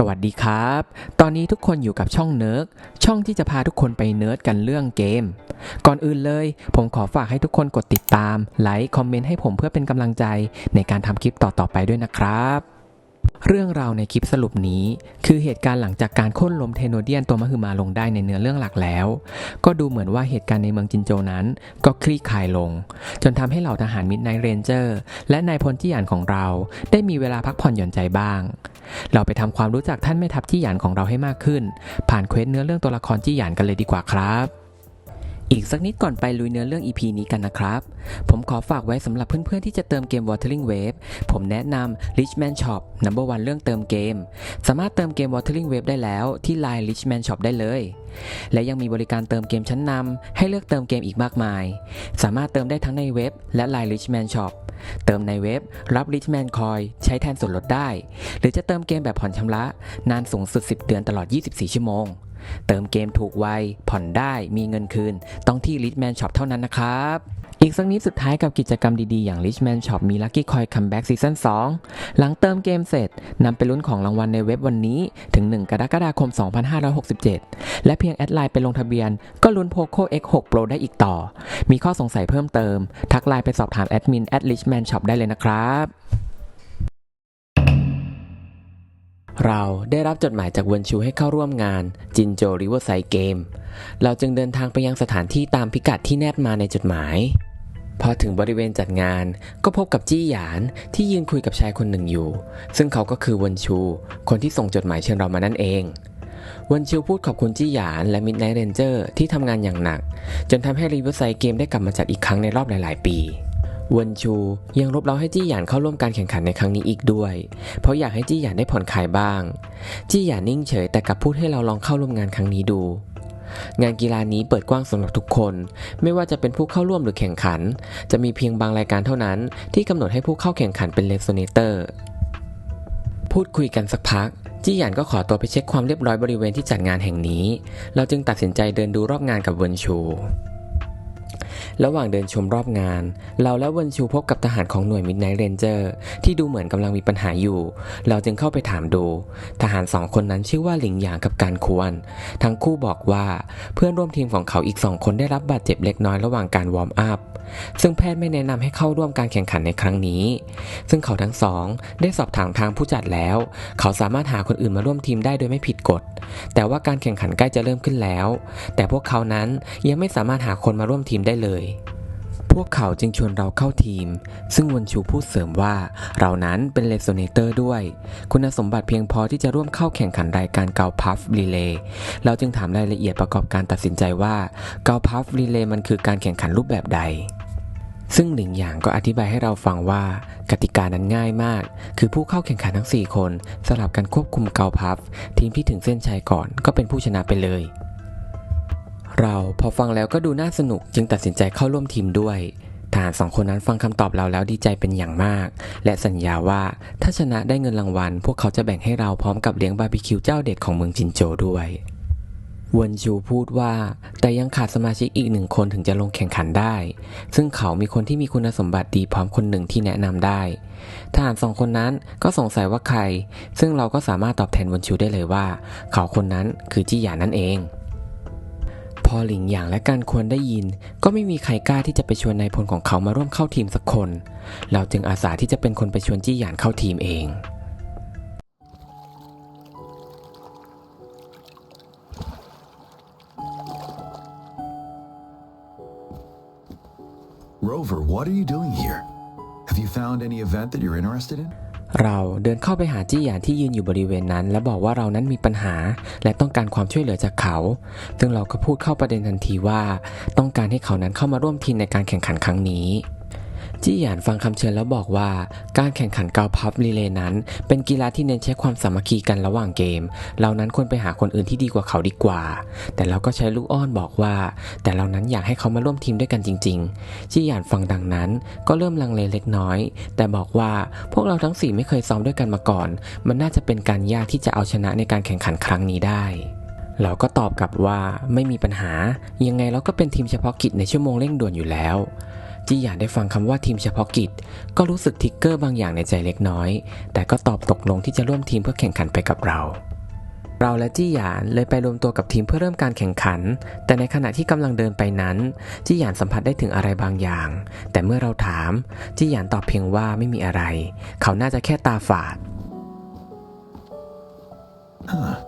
สวัสดีครับ ตอนนี้ทุกคนอยู่กับช่องเนิร์ก ช่องที่จะพาทุกคนไปเนิร์ดกันเรื่องเกม ก่อนอื่นเลย ผมขอฝากให้ทุกคนกดติดตาม ไลค์ คอมเมนต์ให้ผมเพื่อเป็นกำลังใจในการทำคลิปต่อๆไปด้วยนะครับ เรื่องราวในคลิปสรุปนี้ คือเหตุการณ์หลังจากการค่นล้มเทโนเดียนตัวมหึมาลงได้ในเนื้อเรื่องหลักแล้ว ก็ดูเหมือนว่าเหตุการณ์ในเมืองจินโจนั้น ก็คลี่คลายลง จนทำให้เหล่าทหารมิดไนเรนเจอร์และนายพลจี้หยานของเรา ได้มีเวลาพักผ่อนหย่อนใจบ้าง เราไปทำความรู้จักท่านแม่ทัพจี้หยานของเราให้มากขึ้น ผ่านเควสเนื้อเรื่องตัวละครจี้หยานกันเลยดีกว่าครับ อีกสักนิดก่อนไปลุยเนื้อเรื่อง EP นี้กันนะครับ ผมขอฝากไว้สำหรับเพื่อนๆ ที่จะเติมเกม Watering Wave ผมแนะนำ Richman Shop Number One เรื่องเติมเกม สามารถเติมเกม Watering Wave ได้แล้วที่ Line Richman Shop ได้เลย และยังมีบริการเติมเกมชั้นนำให้เลือกเติมเกมอีกมากมาย สามารถเติมได้ทั้งในเว็บและ Line Richman Shop เติมในเว็บ รับ Richman Coin ใช้แทนส่วนลดได้ หรือจะเติมเกมแบบผ่อนชำระ นานสูงสุด 10 เดือนตลอด 24 ชั่วโมง เติมเกมถูกไว ผ่อนได้มีเงินคืน ต้องที่ Richman Shop เท่านั้นนะครับ อีกสักนิดสุดท้ายกับกิจกรรมดีๆ อย่าง Richman Shop มี Lucky Coin Comeback Season 2 หลังเติมเกมเสร็จนำไปลุ้นของรางวัลในเว็บวันนี้ ถึง 1 กรกฎาคม 2567 และเพียงแอดไลน์ไปลงทะเบียน ก็ลุ้น Poco X6 Pro ได้อีกต่อ มีข้อสงสัยเพิ่มเติม ทักไลน์ไปสอบถามแอดมิน at Richman Shop ได้เลยนะครับ เราได้รับจดหมายจากเวนชูให้เข้าร่วมงานจินโจริเวอร์ไซเกม เราจึงเดินทางไปยังสถานที่ตามพิกัดที่แนบมาในจดหมาย พอถึงบริเวณจัดงานก็พบกับจี้หยานที่ยืนคุยกับชายคนหนึ่งอยู่ ซึ่งเขาก็คือเวนชู คนที่ส่งจดหมายเชิญเรามานั่นเองเวนชูพูดขอบคุณจี้หยานและมิดไนท์เรนเจอร์ที่ทำงานอย่างหนัก จนทำให้ริเวอร์ไซเกมได้กลับมาจัดอีกครั้งในรอบหลาย ๆ ปี วนชูยังรบเร้าให้จี้หยานเข้าร่วมการแข่งขันในครั้งนี้อีกด้วย เพราะอยากให้จี้หยานได้ผ่อนคลายบ้าง จี้หยานนิ่งเฉยแต่กลับพูดให้เราลองเข้าร่วมงานครั้งนี้ดู งานกีฬานี้เปิดกว้างสำหรับทุกคน ไม่ว่าจะเป็นผู้เข้าร่วมหรือแข่งขัน จะมีเพียงบางรายการเท่านั้นที่กำหนดให้ผู้เข้าแข่งขันเป็นเลสโซเนเตอร์ พูดคุยกันสักพักจี้หยานก็ขอตัวไปเช็คความเรียบร้อยบริเวณที่จัดงานแห่งนี้ เราจึงตัดสินใจเดินดูรอบงานกับเวินชู ระหว่างเดินชมรอบงาน เราและวินชูพบกับทหารของหน่วยมิดไนท์เรนเจอร์ที่ดูเหมือนกำลังมีปัญหาอยู่ เราจึงเข้าไปถามดู ทหารสองคนนั้นชื่อว่าหลิงหยางกับการควร ทั้งคู่บอกว่าเพื่อนร่วมทีมของเขาอีกสองคนได้รับบาดเจ็บเล็กน้อยระหว่างการวอร์มอัพซึ่งแพทย์ไม่แนะนำให้เข้าร่วมการแข่งขันในครั้งนี้ ซึ่งเขาทั้งสองได้สอบถามทางผู้จัดแล้ว เขาสามารถหาคนอื่นมาร่วมทีมได้โดยไม่ผิดกฎ แต่ว่าการแข่งขันใกล้จะเริ่มขึ้นแล้ว แต่พวกเขานั้นยังไม่สามารถหาคนมาร่วมทีมได้เลยพวกเขาจึงชวนเราเข้าทีม ซึ่งวนชูพูดเสริมว่า เรานั้นเป็นเลสโซเนเตอร์ด้วย คุณสมบัติเพียงพอที่จะร่วมเข้าแข่งขันรายการเกาพัฟรีเลย์เราจึงถามรายละเอียดประกอบการตัดสินใจว่าเกาพัฟรีเลย์มันคือการแข่งขันรูปแบบใดซึ่งหลิงหยางก็อธิบายให้เราฟังว่า กติกานั้นง่ายมาก คือผู้เข้าแข่งขันทั้ง 4 คน สลับกันควบคุมเกาพัฟทีมที่ถึงเส้นชัยก่อนก็เป็นผู้ชนะไปเลย เราพอฟังแล้วก็ดูน่าสนุกจึงตัดสินใจเข้าร่วมทีมด้วยทหารสองคนนั้นฟังคำตอบเราแล้วดีใจเป็นอย่างมาก และสัญญาว่าถ้าชนะได้เงินรางวัล พวกเขาจะแบ่งให้เราพร้อมกับเลี้ยงบาร์บีคิวเจ้าเด็ดของเมืองจินโจด้วยวนชูพูดว่า แต่ยังขาดสมาชิกอีกหนึ่งคนถึงจะลงแข่งขันได้ ซึ่งเขามีคนที่มีคุณสมบัติดีพร้อมคนหนึ่งที่แนะนำได้ทหารสองคนนั้นก็สงสัยว่าใคร ซึ่งเราก็สามารถตอบแทนวนชูได้เลยว่า เขาคนนั้นคือจี้หยานั่นเอง พอหลิงหยางและการควรได้ยิน ก็ไม่มีใครกล้าที่จะไปชวนนายพลของเขามาร่วมเข้าทีมสักคน เราจึงอาสาที่จะเป็นคนไปชวนจี้หยานเข้าทีมเอง Rover, what are you doing here? Have you found any event that you're interested in? เราเดินเข้าไปหาจี้หยานที่ยืนอยู่บริเวณนั้น และบอกว่าเรานั้นมีปัญหา และต้องการความช่วยเหลือจากเขา ซึ่งเราก็พูดเข้าประเด็นทันทีว่า ต้องการให้เขานั้นเข้ามาร่วมทีมในการแข่งขันครั้งนี้ จี้หยานฟังคำเชิญแล้วบอกว่า การแข่งขันเกาพับรีเลย์นั้น เป็นกีฬาที่เน้นใช้ความสามัคคีกันระหว่างเกม เรานั้นควรไปหาคนอื่นที่ดีกว่าเขาดีกว่า แต่เราก็ใช้ลูกอ้อนบอกว่า แต่เรานั้นอยากให้เขามาร่วมทีมด้วยกันจริง ๆ จี้หยานฟังดังนั้น ก็เริ่มลังเลเล็กน้อย แต่บอกว่าพวกเราทั้งสี่ไม่เคยซ้อมด้วยกันมาก่อน มันน่าจะเป็นการยากที่จะเอาชนะในการแข่งขันครั้งนี้ได้เราก็ตอบกลับว่าไม่มีปัญหา ยังไงเราก็เป็นทีมเฉพาะกิจในชั่วโมงเร่งด่วนอยู่แล้ว จี้หยานได้ฟังคำว่าทีมเฉพาะกิจ ก็รู้สึกทิกเกอร์บางอย่างในใจเล็กน้อย แต่ก็ตอบตกลงที่จะร่วมทีมเพื่อแข่งขันไปกับเรา เราและจี้หยานเลยไปรวมตัวกับทีมเพื่อเริ่มการแข่งขัน แต่ในขณะที่กำลังเดินไปนั้น จี้หยานสัมผัสได้ถึงอะไรบางอย่าง แต่เมื่อเราถาม จี้หยานตอบเพียงว่าไม่มีอะไร เขาน่าจะแค่ตาฝาด Huh.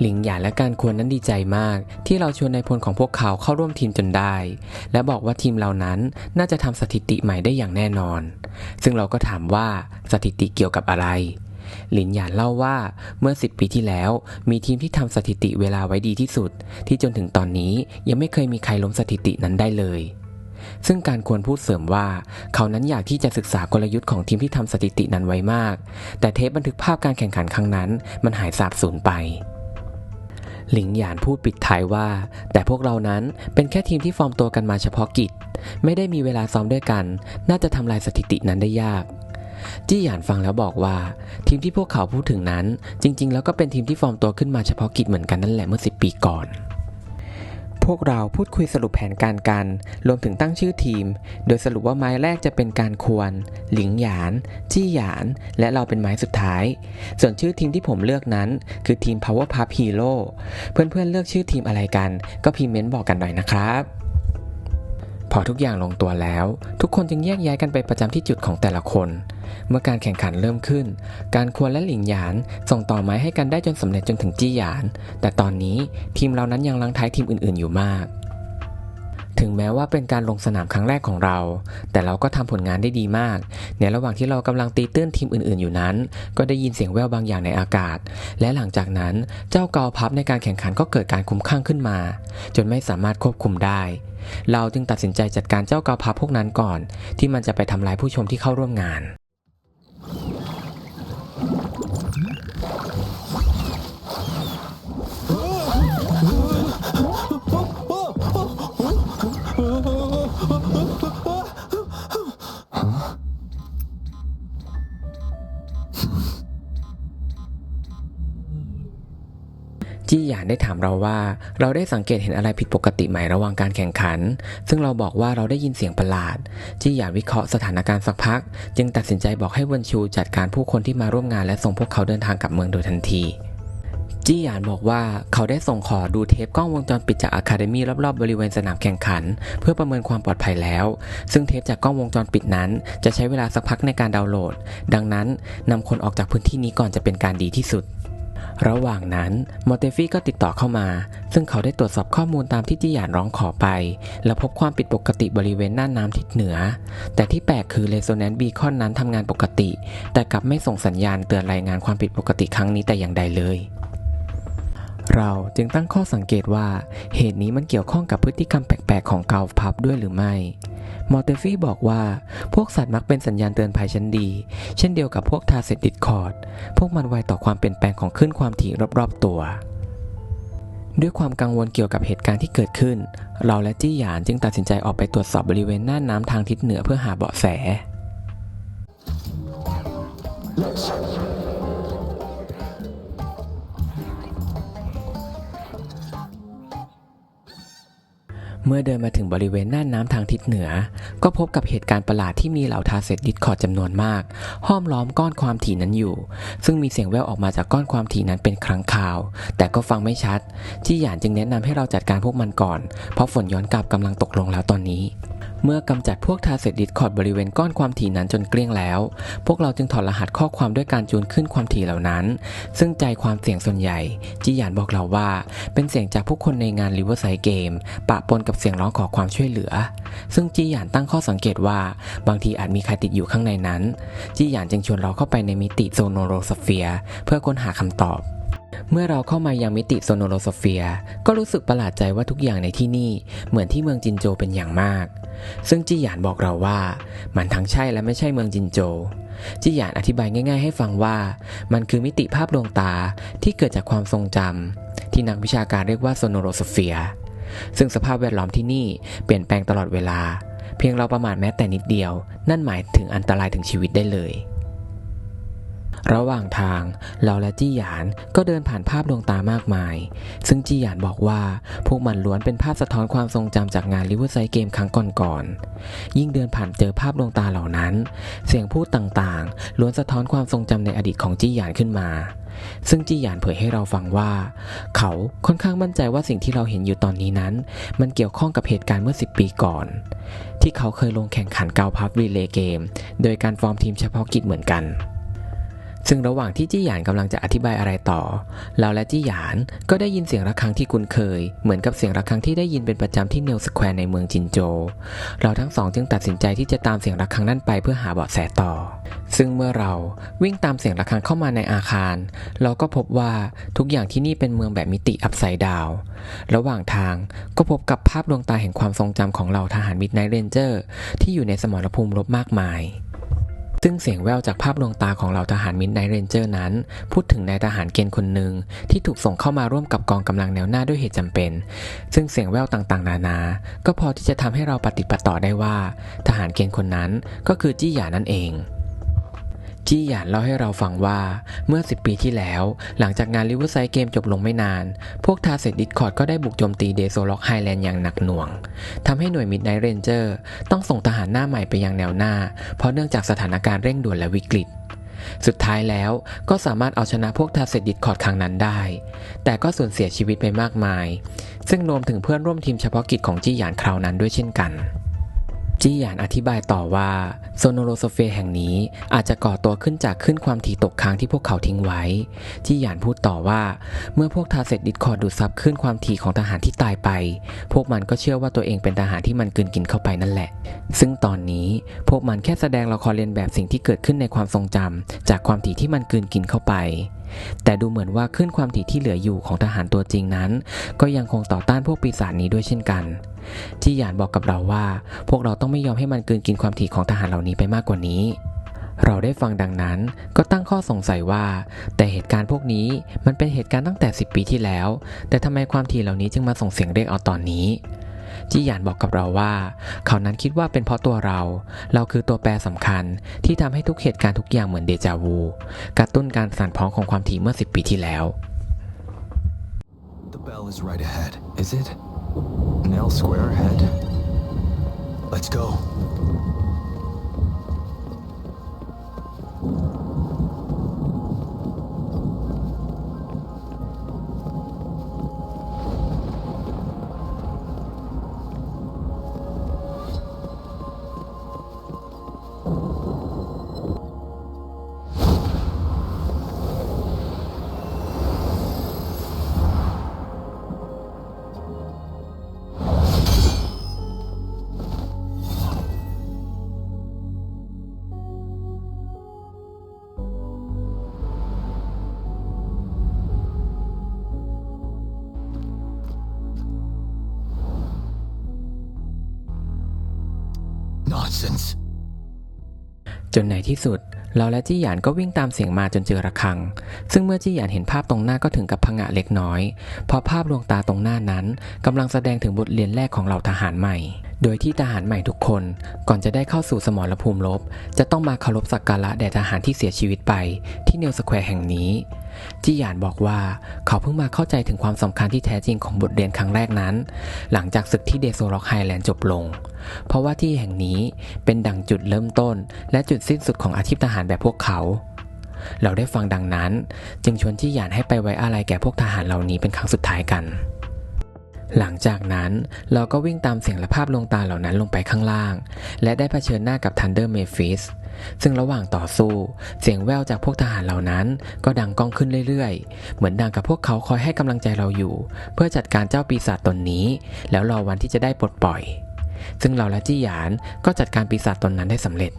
หลิงหยานและการควรนั้นดีใจมาก ที่เราชวนนายพลของพวกเขาเข้าร่วมทีมจนได้ และบอกว่าทีมเรานั้นน่าจะทำสถิติใหม่ได้อย่างแน่นอน ซึ่งเราก็ถามว่าสถิติเกี่ยวกับอะไรหลินหยานเล่าว่าเมื่อ 10 ปีที่แล้ว มีทีมที่ทำสถิติเวลาไว้ดีที่สุด ที่จนถึงตอนนี้ยังไม่เคยมีใครล้มสถิตินั้นได้เลย ซึ่งการควรพูดเสริมว่า เขานั้นอยากที่จะศึกษากลยุทธ์ของทีมที่ทำสถิตินั้นไว้มาก แต่เทปบันทึกภาพการแข่งขันครั้งนั้น มันหายสาบสูญไป หลิงหยานพูดปิดท้ายว่า แต่พวกเรานั้นเป็นแค่ทีมที่ฟอร์มตัวกันมาเฉพาะกิจ ไม่ได้มีเวลาซ้อมด้วยกัน น่าจะทำลายสถิตินั้นได้ยากจี้หยานฟังแล้วบอกว่า ทีมที่พวกเขาพูดถึงนั้น จริง ๆ แล้วก็เป็นทีมที่ฟอร์มตัวขึ้นมาเฉพาะกิจเหมือนกันนั่นแหละเมื่อ 10 ปีก่อน พวกเราพูดคุยสรุปแผนการกัน รวมถึงตั้งชื่อทีม โดยสรุปว่าไม้แรกจะเป็นการควร หลิงหยาน จี้หยาน และเราเป็นไม้สุดท้าย ส่วนชื่อทีมที่ผมเลือกนั้น คือทีม Power Pup Hero เพื่อนๆเลือกชื่อทีมอะไรกัน ก็พิมพ์เมนต์บอกกันหน่อยนะครับ พอทุกอย่างลงตัวแล้ว ทุกคนจึงแยกย้ายกันไปประจำที่จุดของแต่ละคน เมื่อการแข่งขันเริ่มขึ้น การควรและหลิงหยานส่งต่อไม้ให้กันได้จนสำเร็จจนถึงจี้หยาน แต่ตอนนี้ทีมเรานั้นยังลังท้ายทีมอื่นๆอยู่มากถึงแม้ว่าเป็นการลงสนามครั้งแรกของเรา แต่เราก็ทำผลงานได้ดีมาก ในระหว่างที่เรากำลังตีตื้นทีมอื่น ๆ อยู่นั้น ก็ได้ยินเสียงแว่วบางอย่างในอากาศ และหลังจากนั้นเจ้าเกาพับในการแข่งขันก็เกิดการคุ้มข้างขึ้นมา จนไม่สามารถควบคุมได้ เราจึงตัดสินใจจัดการเจ้ากาพับพวกนั้นก่อน ที่มันจะไปทำลายผู้ชมที่เข้าร่วมงาน จี้หยานได้ถามเราว่า เราได้สังเกตเห็นอะไรผิดปกติไหมระหว่างการแข่งขัน ซึ่งเราบอกว่าเราได้ยินเสียงประหลาด จี้หยานวิเคราะห์สถานการณ์สักพัก จึงตัดสินใจบอกให้เวนชูจัดการผู้คนที่มาร่วมงานและส่งพวกเขาเดินทางกลับเมืองโดยทันทีจี้หยานบอกว่าเขาได้ส่งขอดูเทปกล้องวงจรปิดจากอะคาเดมี่รอบๆ บริเวณสนามแข่งขัน เพื่อประเมินความปลอดภัยแล้ว ซึ่งเทปจากกล้องวงจรปิดนั้น จะใช้เวลาสักพักในการดาวน์โหลด ดังนั้นนำคนออกจากพื้นที่นี้ก่อนจะเป็นการดีที่สุด ระหว่างนั้นมอเตฟี่ก็ติดต่อเข้ามา ซึ่งเขาได้ตรวจสอบข้อมูลตามที่จี้หยานร้องขอไป และพบความผิดปกติบริเวณน่านน้ำทิศเหนือ แต่ที่แปลกคือเรโซแนนซ์บีคอนนั้นทำงานปกติ แต่กลับไม่ส่งสัญญาณเตือนรายงานความผิดปกติครั้งนี้แต่อย่างใดเลย เราจึงตั้งข้อสังเกตว่า เหตุนี้มันเกี่ยวข้องกับพฤติกรรมแปลก ๆ ของเกาพับด้วยหรือไม่ มอเตฟี่บอกว่า พวกสัตว์มักเป็นสัญญาณเตือนภัยชั้นดี เช่นเดียวกับพวกทาเซตดิดคอร์ด พวกมันไวต่อความเปลี่ยนแปลงของคลื่นความถี่รอบๆตัว ด้วยความกังวลเกี่ยวกับเหตุการณ์ที่เกิดขึ้น เราและจี้หยานจึงตัดสินใจออกไปตรวจสอบบริเวณหน่าน้ำทางทิศเหนือเพื่อหาเบาะแส เมื่อเดินมาถึงบริเวณน่านน้ำทางทิศเหนือ ก็พบกับเหตุการณ์ประหลาดที่มีเหล่าทาเซตดิสคอร์ดจำนวนมาก ห้อมล้อมก้อนความถี่นั้นอยู่ ซึ่งมีเสียงแว่วออกมาจากก้อนความถี่นั้นเป็นครั้งคราว แต่ก็ฟังไม่ชัด ที่หยานจึงแนะนำให้เราจัดการพวกมันก่อน เพราะฝนย้อนกลับกำลังตกลงแล้วตอนนี้ เมื่อกำจัดพวกทาเซตดิสคอร์ดบริเวณก้อนความถี่นั้นจนเกลี้ยงแล้ว พวกเราจึงถอดรหัสข้อความด้วยการจูนขึ้นความถี่เหล่านั้น ซึ่งใจความเสียงส่วนใหญ่ จี้หยานบอกเราว่า เป็นเสียงจากผู้คนในงาน Riverside Game ปะปนกับเสียงร้องขอความช่วยเหลือ ซึ่งจี้หยานตั้งข้อสังเกตว่า บางทีอาจมีใครติดอยู่ข้างในนั้น จี้หยานจึงชวนเราเข้าไปในมิติโซโนโรสเฟียเพื่อค้นหาคำตอบเมื่อเราเข้ามายังมิติโซโนโรสเฟีย ก็รู้สึกประหลาดใจว่าทุกอย่างในที่นี่ เหมือนที่เมืองจินโจเป็นอย่างมาก ซึ่งจี้หยานบอกเราว่า มันทั้งใช่และไม่ใช่เมืองจินโจ จี้หยานอธิบายง่าย ๆ ให้ฟังว่า มันคือมิติภาพดวงตาที่เกิดจากความทรงจำที่นักวิชาการเรียกว่าโซโนโรสเฟีย ซึ่งสภาพแวดล้อมที่นี่เปลี่ยนแปลงตลอดเวลา เพียงเราประมาทแม้แต่นิดเดียว นั่นหมายถึงอันตรายถึงชีวิตได้เลย ระหว่างทางเราและจี้หยานก็เดินผ่านภาพดวงตามากมาย ซึ่งจี้หยานบอกว่าพวกมันล้วนเป็นภาพสะท้อนความทรงจำจากงานลิเวอร์ไซเกมครั้งก่อนๆ ยิ่งเดินผ่านเจอภาพดวงตาเหล่านั้น เสียงพูดต่างๆ ล้วนสะท้อนความทรงจำในอดีตของจี้หยานขึ้นมา ซึ่งจี้หยานเผยให้เราฟังว่า เขาค่อนข้างมั่นใจว่าสิ่งที่เราเห็นอยู่ตอนนี้นั้น มันเกี่ยวข้องกับเหตุการณ์เมื่อ 10 ปีก่อน ที่เขาเคยลงแข่งขันเกาพับรีเลย์เกม โดยการฟอร์มทีมเฉพาะกิจเหมือนกัน ซึ่งระหว่างที่จี้หยานกำลังจะอธิบายอะไรต่อ เราและจี้หยานก็ได้ยินเสียงระฆังที่คุ้นเคย เหมือนกับเสียงระฆังที่ได้ยินเป็นประจำที่เนลสแควร์ในเมืองจินโจ เราทั้งสองจึงตัดสินใจที่จะตามเสียงระฆังนั่นไปเพื่อหาเบาะแสต่อ ซึ่งเมื่อเราวิ่งตามเสียงระฆังเข้ามาในอาคาร เราก็พบว่าทุกอย่างที่นี่เป็นเมืองแบบมิติอัพไซด์ดาว ระหว่างทางก็พบกับภาพดวงตาแห่งความทรงจำของเราทหารมิดไนท์เรนเจอร์ที่อยู่ในสมรภูมิรบมากมาย ซึ่งเสียงแววจากภาพดวงตาของเหล่าทหารมินไนเรนเจอร์นั้น พูดถึงนายทหารเกณฑ์คนหนึ่งที่ถูกส่งเข้ามาร่วมกับกองกำลังแนวหน้าด้วยเหตุจำเป็น ซึ่งเสียงแววต่างๆ นานา ก็พอที่จะทำให้เราปฏิดปต่อได้ว่า ทหารเกณฑ์คนนั้นก็คือจี้หยานั่นเอง จี้หยานเล่าให้เราฟังว่าเมื่อ 10 ปีที่แล้ว หลังจากงานลิเวอร์ไซเกมจบลงไม่นาน พวกทาเซตดิสคอร์ดก็ได้บุกโจมตีเดโซล็อกไฮแลนด์อย่างหนักหน่วงทำให้หน่วยมิดไนท์เรนเจอร์ต้องส่งทหารหน้าใหม่ไปยังแนวหน้า เพราะเนื่องจากสถานการณ์เร่งด่วนและวิกฤต สุดท้ายแล้วก็สามารถเอาชนะพวกทาเซตดิสคอร์ดครั้งนั้นได้ แต่ก็สูญเสียชีวิตไปมากมาย ซึ่งรวมถึงเพื่อนร่วมทีมเฉพาะกิจของจี้หยานคราวนั้นด้วยเช่นกัน จี้หยานอธิบายต่อว่าโซโนโลโซเฟยแห่งนี้อาจจะก่อตัวขึ้นจากขึ้นความถี่ตกค้างที่พวกเขาทิ้งไว้ จี้หยานพูดต่อว่า เมื่อพวกทาเซตดิสคอร์ดูดซับขึ้นความถี่ของทหารที่ตายไป พวกมันก็เชื่อว่าตัวเองเป็นทหารที่มันกลืนกินเข้าไปนั่นแหละ ซึ่งตอนนี้พวกมันแค่แสดงละครเลียนแบบสิ่งที่เกิดขึ้นในความทรงจำจากความถี่ที่มันกลืนกินเข้าไป แต่ดูเหมือนว่าขึ้นความถี่ที่เหลืออยู่ของทหารตัวจริงนั้น ก็ยังคงต่อต้านพวกปีศาจนี้ด้วยเช่นกัน ที่หยานบอกกับเราว่า พวกเราต้องไม่ยอมให้มันกลืนกินความถี่ของทหารเหล่านี้ไปมากกว่านี้ เราได้ฟังดังนั้นก็ตั้งข้อสงสัยว่า แต่เหตุการณ์พวกนี้มันเป็นเหตุการณ์ตั้งแต่ 10 ปีที่แล้ว แต่ทำไมความถี่เหล่านี้จึงมาส่งเสียงเรียกเอาตอนนี้ จี้หยานบอกกับเราว่า เขานั้นคิดว่าเป็นเพราะตัวเรา เราคือตัวแปรสำคัญที่ทำให้ทุกเหตุการณ์ทุกอย่างเหมือนเดจาวูกระตุ้นการสั่นพ้องของความถี่เมื่อ 10 ปีที่แล้ว The bell is right ahead. Is it? Nell Square ahead. Let's go. จนในที่สุด เราและจี้หยานก็วิ่งตามเสียงมาจนเจอระฆัง ซึ่งเมื่อจี้หยานเห็นภาพตรงหน้าก็ถึงกับพงะเล็กน้อย เพราะภาพดวงตาตรงหน้านั้นกำลังแสดงถึงบทเรียนแรกของเหล่าทหารใหม่ โดยที่ทหารใหม่ทุกคน ก่อนจะได้เข้าสู่สมรภูมิรบจะต้องมาเคารพสักการะแด่ทหารที่เสียชีวิตไป ที่เนลสแควร์แห่งนี้ จี้หยานบอกว่าเขาเพิ่งมาเข้าใจถึงความสำคัญที่แท้จริงของบทเรียนครั้งแรกนั้น หลังจากศึกที่เดโซล็อกไฮแลนด์จบลง เพราะว่าที่แห่งนี้เป็นดั่งจุดเริ่มต้น และจุดสิ้นสุดของอาชีพทหารแบบพวกเขา เราได้ฟังดังนั้น จึงชวนจี้หยานให้ไปไว้อาลัยแก่พวกทหารเหล่านี้เป็นครั้งสุดท้ายกันหลังจากนั้นเราก็วิ่งตามเสียงและภาพลวงตาเหล่านั้นลงไปข้างล่าง และได้เผชิญหน้ากับทันเดอร์เมฟิส ซึ่งระหว่างต่อสู้ เสียงแววจากพวกทหารเหล่านั้น ก็ดังก้องขึ้นเรื่อยๆ เหมือนดังกับพวกเขาคอยให้กำลังใจเราอยู่ เพื่อจัดการเจ้าปีศาจตนนี้ แล้วรอวันที่จะได้ปลดปล่อย ซึ่งเราและจี้หยานก็จัดการปีศาจตนนั้นได้สำเร็จ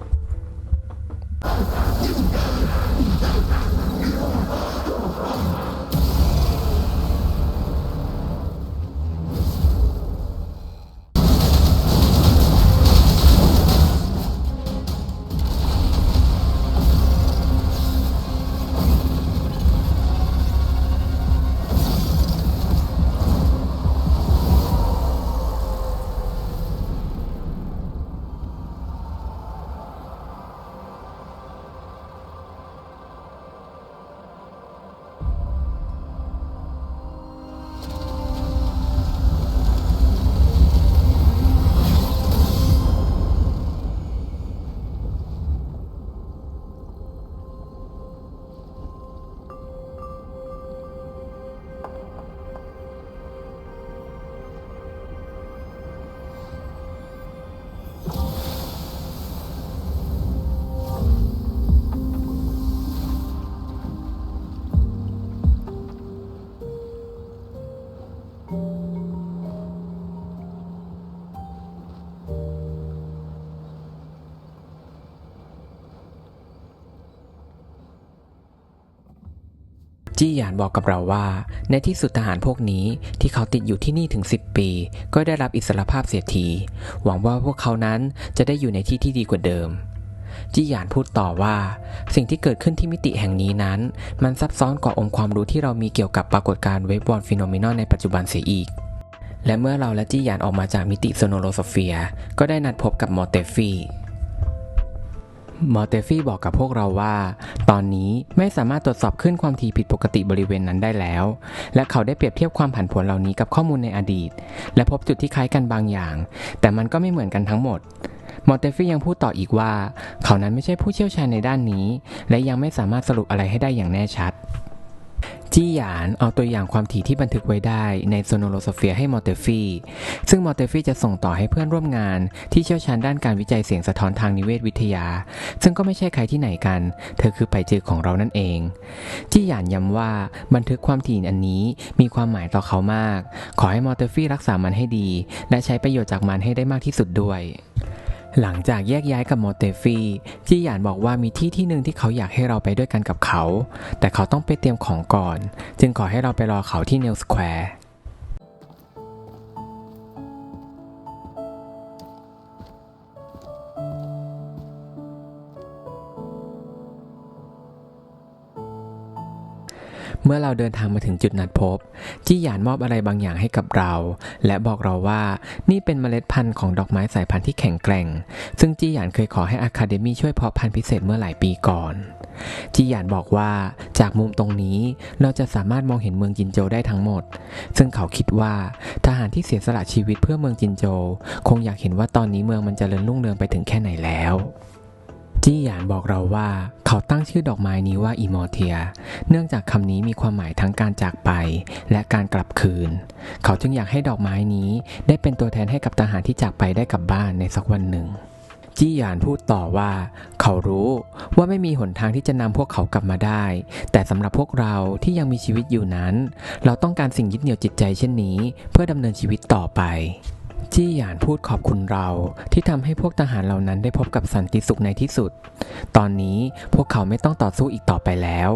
จี้หยานบอกกับเราว่า ในที่สุดทหารพวกนี้ที่เขาติดอยู่ที่นี่ถึง 10 ปี ก็ได้รับอิสรภาพเสียที หวังว่าพวกเขานั้นจะได้อยู่ในที่ที่ดีกว่าเดิม จี้หยานพูดต่อว่า สิ่งที่เกิดขึ้นที่มิติแห่งนี้นั้น มันซับซ้อนกว่าองค์ความรู้ที่เรามีเกี่ยวกับปรากฏการณ์เวฟบอลฟิโนเมนอนในปัจจุบันเสียอีก และเมื่อเราและจี้หยานออกมาจากมิติโซโนโลโซเฟีย ก็ได้นัดพบกับมอเตฟี มอเตฟี่บอกกับพวกเราว่า ตอนนี้ไม่สามารถตรวจสอบขึ้นความถี่ผิดปกติบริเวณนั้นได้แล้ว และเขาได้เปรียบเทียบความผันผวนเหล่านี้กับข้อมูลในอดีต และพบจุดที่คล้ายกันบางอย่าง แต่มันก็ไม่เหมือนกันทั้งหมดมอเตฟี่ยังพูดต่ออีกว่า เขานั้นไม่ใช่ผู้เชี่ยวชาญในด้านนี้ และยังไม่สามารถสรุปอะไรให้ได้อย่างแน่ชัด จี้หยานเอาตัวอย่างความถี่ที่บันทึกไว้ได้ในโซโนโลโซเฟียให้มอเตฟีซึ่งมอเตฟีจะส่งต่อให้เพื่อนร่วมงาน ที่เชี่ยวชาญด้านการวิจัยเสียงสะท้อนทางนิเวศวิทยา ซึ่งก็ไม่ใช่ใครที่ไหนกัน เธอคือไปจือของเรานั่นเอง จี้หยานย้ำว่าบันทึกความถี่อันนี้มีความหมายต่อเขามาก ขอให้มอเตฟีรักษามันให้ดี และใช้ประโยชน์จากมันให้ได้มากที่สุดด้วย หลังจากแยกย้ายกับโมเตฟีจีหยานบอกว่ามีที่ที่หนึ่งที่เขาอยากให้เราไปด้วยกันกับเขา แต่เขาต้องไปเตรียมของก่อน จึงขอให้เราไปรอเขาที่เนลสแควร์ เมื่อเราเดินทางมาถึงจุดนัดพบ จี้หยานมอบอะไรบางอย่างให้กับเรา และบอกเราว่านี่เป็นเมล็ดพันธุ์ของดอกไม้สายพันธุ์ที่แข็งแกร่ง ซึ่งจี้หยานเคยขอให้อะคาเดมี่ช่วยเพาะพันธุ์พิเศษเมื่อหลายปีก่อน จี้หยานบอกว่าจากมุมตรงนี้เราจะสามารถมองเห็นเมืองจินโจได้ทั้งหมด ซึ่งเขาคิดว่าทหารที่เสียสละชีวิตเพื่อเมืองจินโจ คงอยากเห็นว่าตอนนี้เมืองมันจเจริญรุ่งเรืองไปถึงแค่ไหนแล้ว จี้หยานบอกเราว่า เขาตั้งชื่อดอกไม้นี้ว่าอีมอเทีย เนื่องจากคำนี้มีความหมายทั้งการจากไป และการกลับคืน เขาจึงอยากให้ดอกไม้นี้ ได้เป็นตัวแทนให้กับทหารที่จากไปได้กลับบ้านในสักวันหนึ่งจี้หยานพูดต่อว่า เขารู้ว่าไม่มีหนทางที่จะนำพวกเขากลับมาได้ แต่สำหรับพวกเราที่ยังมีชีวิตอยู่นั้น เราต้องการสิ่งยึดเหนี่ยวจิตใจเช่นนี้ เพื่อดำเนินชีวิตต่อไป จี้หยานพูดขอบคุณเราที่ทำให้พวกทหารเหล่านั้นได้พบกับสันติสุขในที่สุด ตอนนี้พวกเขาไม่ต้องต่อสู้อีกต่อไปแล้ว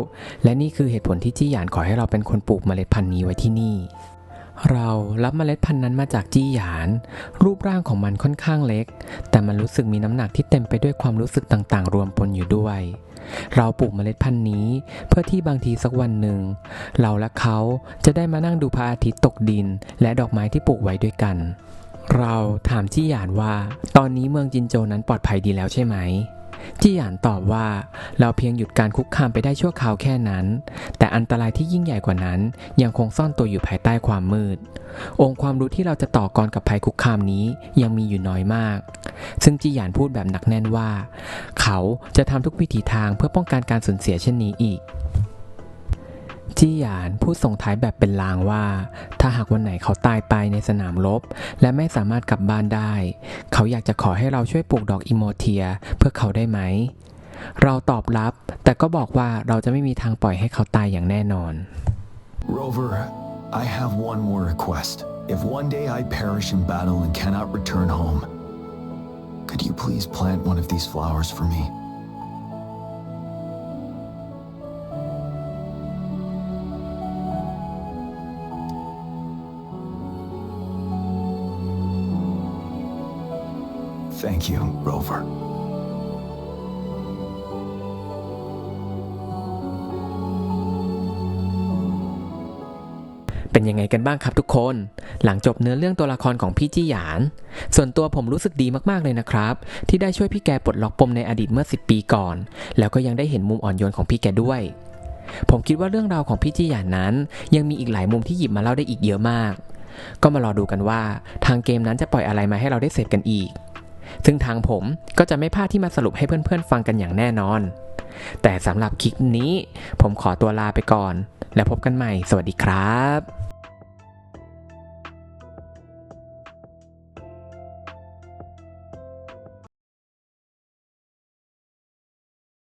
และนี่คือเหตุผลที่จี้หยานขอให้เราเป็นคนปลูกเมล็ดพันธุ์นี้ไว้ที่นี่ เรารับเมล็ดพันธุ์นั้นมาจากจี้หยาน รูปร่างของมันค่อนข้างเล็ก แต่มันรู้สึกมีน้ำหนักที่เต็มไปด้วยความรู้สึกต่างๆ รวมปนอยู่ด้วยเราปลูกเมล็ดพันธุ์นี้ เพื่อที่บางทีสักวันหนึ่ง เราและเขาจะได้มานั่งดูพระอาทิตย์ตกดิน และดอกไม้ที่ปลูกไว้ด้วยกัน เราถามจี้หยานว่า ตอนนี้เมืองจินโจนั้นปลอดภัยดีแล้วใช่ไหมจี้หยานตอบว่าเราเพียงหยุดการคุกคามไปได้ชั่วคราวแค่นั้น แต่อันตรายที่ยิ่งใหญ่กว่านั้น ยังคงซ่อนตัวอยู่ภายใต้ความมืด องค์ความรู้ที่เราจะต่อกรกับภัยคุกคามนี้ยังมีอยู่น้อยมาก ซึ่งจี้หยานพูดแบบหนักแน่นว่า เขาจะทำทุกวิถีทางเพื่อป้องกันการสูญเสียเช่นนี้อีก จี้หยานพูดส่งท้ายแบบเป็นลางว่า ถ้าหากวันไหนเขาตายไปในสนามรบ และไม่สามารถกลับบ้านได้ เขาอยากจะขอให้เราช่วยปลูกดอกอิโมเทียเพื่อเขาได้ไหม เราตอบรับ แต่ก็บอกว่าเราจะไม่มีทางปล่อยให้เขาตายอย่างแน่นอน Rover, I have one more request. If one day I perish in battle and cannot return home, could you please plant one of these flowers for me? Thank you, Rover. เป็นยังไงกันบ้างครับทุกคน หลังจบเนื้อเรื่องตัวละครของพี่จี้หยาน ส่วนตัวผมรู้สึกดีมากๆเลยนะครับ ที่ได้ช่วยพี่แกปลดล็อกปมในอดีตเมื่อ 10 ปีก่อน แล้วก็ยังได้เห็นมุมอ่อนโยนของพี่แกด้วย ผมคิดว่าเรื่องราวของพี่จี้หยานนั้น ยังมีอีกหลายมุมที่หยิบมาเล่าได้อีกเยอะมาก ก็มารอดูกันว่า ทางเกมนั้นจะปล่อยอะไรมาให้เราได้เสพกันอีก ซึ่งทางผมก็จะไม่พลาดที่มาสรุปให้เพื่อนๆฟังกันอย่างแน่นอน แต่สำหรับคลิปนี้ผมขอตัวลาไปก่อน แล้วพบกันใหม่ สวัสดีครับ